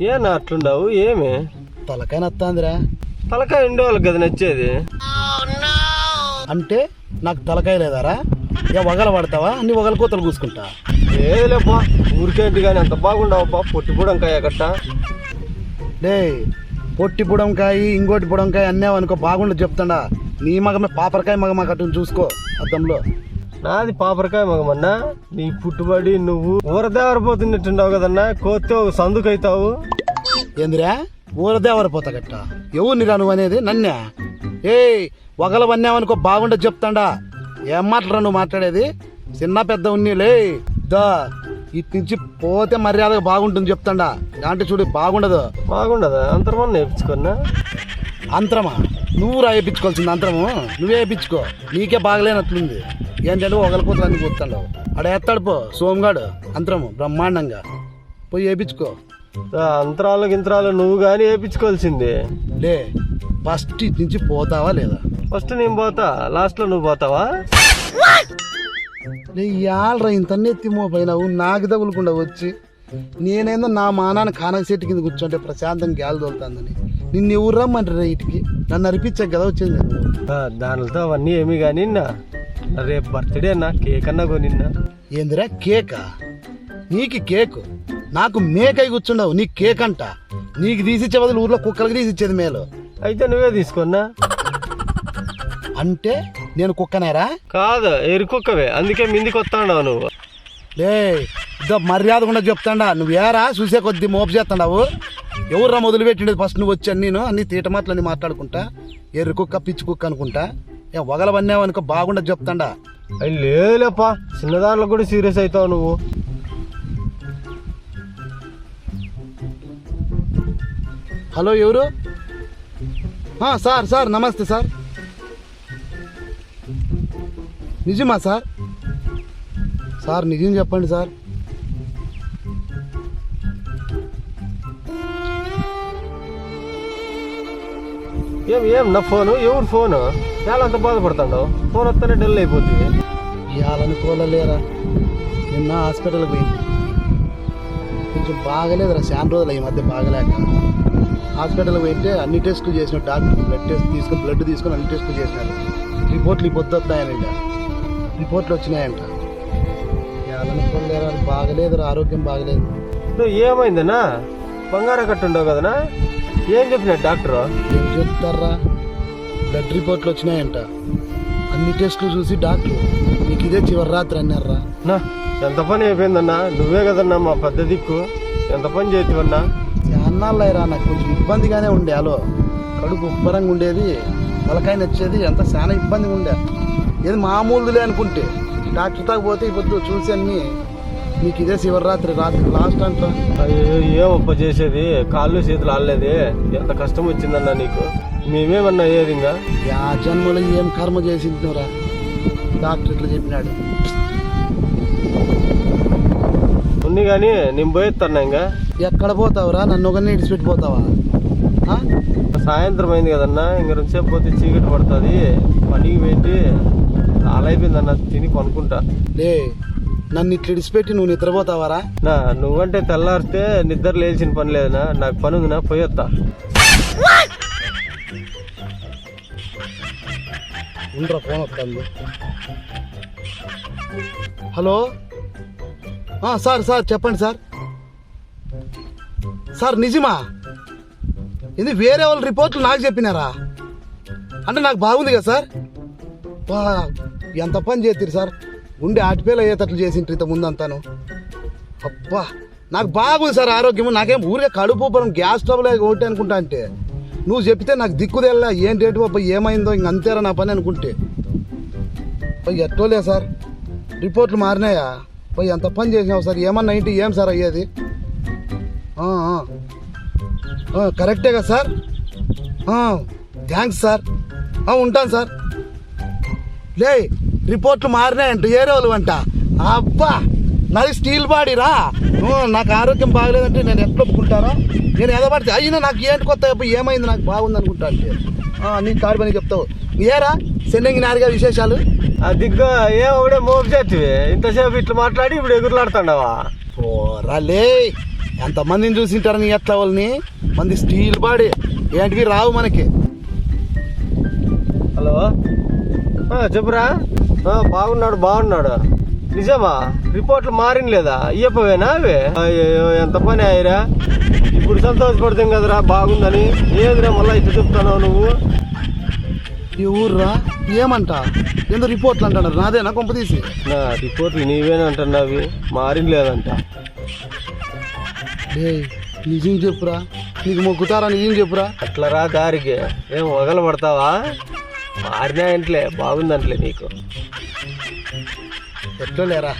ఏనా అట్లుండవు? ఏమి? తలకాయ నత్తాందిరా. తలకాయ ఉండేవాళ్ళకి కదా నచ్చేది. అంటే నాకు తలకాయ లేదారా? ఇక వగల పడతావా? అన్ని వగల కూతలు కూసుకుంటా. ఏదిలేపా ఊరికేంటి కానీ అంత బాగుండవప్పా పొట్టి బుడంకాయ కట్ట లే పొట్టి బుడంకాయ ఇంకోటి బుడంకాయ అన్నావు అనుకో బాగుండదు చెప్తాడా. నీ మగమే పాపరకాయ మగ కట్టుని చూసుకో అద్దంలో. నాది పాపరకాయ మగమన్నా. నీ పుట్టుబడి నువ్వు ఊరదేవరపోతున్నట్టుండవు కదన్నా. కోస్తే ఒక సందుకైతావు. ఏందిరా? ఊరదేవర పోతా గట్ట ఎవరు నీరా నువ్వు అనేది? నన్నే? ఏ వగల వన్నావనుకో బాగుండదు చెప్తాడా. ఏం మాట్లాడరా నువ్వు మాట్లాడేది? చిన్న పెద్ద ఉన్నీలే దా ఇటు నుంచి పోతే మర్యాదగా బాగుంటుంది చెప్తాడా. అంటే చూడు బాగుండదు. బాగుండదా? అంతర్మన్న నేర్చుకున్నా అంతరమా నువ్వు రా వేయించుకోవాల్సింది అంతరము. నువ్వే వేయించుకో నీకే బాగలేనట్లుంది. ఏంటంటే ఒకరి కూతురు అన్ని కూర్తాడు ఆడ ఎత్తాడు పో సోమగాడు అంతరము బ్రహ్మాండంగా. పోయి వేయించుకో అంతరాలు గింతరాలు నువ్వు కానీ వేయించుకోవాల్సిందే లే ఫస్ట్ ఇటు నుంచి పోతావా లేదా? ఫస్ట్ నేను పోతా లాస్ట్లో నువ్వు పోతావా? లే యాళ్ళరా ఇంత నెత్తి మోపోయినావు నాకు తగులకుండా వచ్చి. నేనేందో నా మానాన్ని కానక చెట్టు కింద కూర్చుంటే ప్రశాంతంగా గాలి తోలుతుందని. నిన్ను ఎవరు రమ్మంటారా ఇటుకి? నన్ను అరిపించాక కదా వచ్చింది దానితో అవన్నీ ఏమి కానీ రేపు బర్త్డే అన్న కేక్ అన్నా కొనిన్న ఏందిరా కేకా? నీకు కేకు? నాకు మేకై కూర్చుండవు నీకు కేక్ అంట. నీకు తీసిచ్చే బదులు ఊర్లో కుక్కలకి తీసిచ్చేది మేలు. అయితే నువ్వే తీసుకున్నా. అంటే నేను కుక్కనేరా? కాదు ఎరుకొక్కవే అందుకే మిందికి వస్తాడావు నువ్వు. లే ఇదో మర్యాద కూడా చెప్తాడా. నువ్వు ఏరా చూసే కొద్ది మోపు చేస్తాడావు? ఎవర్రా మొదలు పెట్టిండేది ఫస్ట్ నువ్వు వచ్చాను నేను అన్ని తీట మాటలు అన్ని మాట్లాడుకుంటా ఎర్రి కుక్క పిచ్చి కుక్క అనుకుంటా. ఏ వగల వన్నావనుకో బాగుండదు చెప్తాడా. లేదులేపా చిన్నదాంట్లో కూడా సీరియస్ అవుతావు నువ్వు. హలో ఎవరు? సార్ సార్ నమస్తే సార్. నిజమా సార్? సార్ నిజం చెప్పండి సార్. ఏం ఏం నా ఫోను? ఎవరు ఫోను? చాలా అంత బాధపడుతున్నావు ఫోన్ వస్తేనే డల్ అయిపోతుంది ఇవ్వాలనుకోలేరా నిన్న హాస్పిటల్కి పోయింది. కొంచెం బాగలేదురా. చాలా రోజులు ఈ మధ్య బాగలేక. హాస్పిటల్కి పోయింటే అన్ని టెస్టులు చేసిన డాక్టర్ బ్లడ్ టెస్ట్ తీసుకొని బ్లడ్ తీసుకొని అన్ని టెస్టులు చేసినారు. రిపోర్ట్లు ఈ పొద్దు వస్తాయనంట రిపోర్ట్లు వచ్చినాయంట. ఇవ్వాలనుకోలేరా బాగలేదురా. ఆరోగ్యం బాగలేదు. నువ్వు ఏమైందన్నా? బంగారం కట్టుండవు కదనా ఏం చెప్పిన డాక్టర్? ఏం చెప్తారా బ్లడ్ రిపోర్ట్లు వచ్చినాయంట. అన్ని టెస్టులు చూసి డాక్టర్ నీకు ఇదే చివరి రాత్రి అన్నారా నా ఎంత పని అయిపోయిందన్నా? నువ్వే కదన్నా మా పెద్ద దిక్కు. ఎంత పని చేతివన్నా? అన్నాళ్ళరా నాకు కొంచెం ఇబ్బందిగానే ఉండే అలో కడుపు ఉబ్బరంగా ఉండేది తలకాయ నచ్చేది అంత చాలా ఇబ్బందిగా ఉండే. ఏది మామూలులే అనుకుంటే. డాక్టర్ తాకు పోతే ఇప్పుడు చూసి అన్ని నీకు ఇదే శివరాత్రి రాత్రి లాస్ట్ అంటా ఏం ఒప్ప చేసేది? కాళ్ళు చేతులు ఆడలేదే? ఎంత కష్టం వచ్చిందన్నా నీకు? మేమేమన్నా అయ్యేది ఇంకా ఆ జన్మలో ఏం కర్మ చేసిందిరా డాక్టర్ ఇట్లా చెప్పినాడు. ఉంది కానీ నేను పోయేస్తాను ఇంకా ఎక్కడ పోతావురా? నన్ను ఒకరిని ఇడిచిపెట్టిపోతావా? ఆ? సాయంత్రం అయింది కదన్నా ఇంక రెండుసేపు పోతే చీకటి పడుతుంది. పనికి పెట్టి చాలా అయిపోయిందన్న తిని కొనుక్కుంటా లే నన్ను ఇట్లా ఇడిచిపెట్టి నువ్వు నిద్రపోతావారా? నా నువ్వంటే తెల్లారితే నిద్ర లేచిన పని లేదనా? నాకు పని ఉందినా? పోయొత్తా ఉండరా ఫోన్ వస్తుంది హలో? సార్ సార్ చెప్పండి సార్. సార్ నిజమా? ఇది వేరే వాళ్ళ రిపోర్ట్లు నాకు చెప్పినారా? అంటే నాకు బాగుంది కదా సార్. ఎంత పని చేతిరు సార్? ఉండి ఆటిపేలు అయ్యేటట్లు చేసిండ్రు ఇంత ముందు అంతాను అబ్బా నాకు బాగుంది సార్ ఆరోగ్యం నాకేం ఊరికే కడుపు ఉబ్బరం గ్యాస్ ట్రబుల్ ఒకటి అనుకుంటా అంటే. నువ్వు చెప్తే నాకు దిక్కుదెల్లా ఏం రేటు బాబా ఏమైందో ఇంక అంతేరా నా పని అనుకుంటే. పోయి ఎట్టోలే సార్. రిపోర్ట్లు మారినాయా? పోయి ఎంత పని చేసినావు సార్. ఏమన్నా ఇంటి ఏం సార్ అయ్యేది? కరెక్టే కదా సార్? Thanks sir. ఉంటాను సార్. లే రిపోర్ట్లు మారినాయంట ఏ రోజులు అంట అబ్బా నాది స్టీల్ బాడీ రా ఓ, నాకు ఆరోగ్యం బాగలేదంటే నేను ఎట్లా ఒప్పుకుంటారా నేను ఎదబడితే అయినా నాకు ఏంటి కొత్త ఏమైంది నాకు బాగుంది అనుకుంటా అంటే నీకు కాడు పని చెప్తావు. ఏరా సెన్నంగి నారిగా విశేషాలు? ఆ దిగ్గా ఏ ఒకడే మోపు చేతివి. ఇంతసేపు ఇట్లా మాట్లాడి ఇప్పుడు ఎగురులాడుతున్నావా? పోరా లే. ఎంతమందిని చూసింటారు నీ ఎట్లా వాళ్ళని? మంది స్టీల్ బాడీ. ఏంటివి రావు మనకి? హలో? చెప్పురా. బాగున్నాడు బాగున్నాడు. నిజమా? రిపోర్ట్లు మారిన లేదా ఇయ్యపోవేనా అవి? అయ్యో ఎంత పని అయ్యరా. ఇప్పుడు సంతోషపడతాం కదరా బాగుందని. ఏదిరా మళ్ళీ ఇట్లా చెప్తాను నువ్వు? ఈ ఊర్రా ఏమంట? ఎందుకు రిపోర్ట్లు అంటున్నారు నాదేనా కొంపదీసి నా రిపోర్ట్లు నీవేనంటున్నావి మారిన లేదంట నిజం చెప్పురా. నీకు మొక్కుతారా నిజం చెప్పురా? అట్లా రా దారికి. ఏం వగల పడతావా? మారినాయంట్లే బాగుందంట్లే నీకు. ఎట్లా లేరా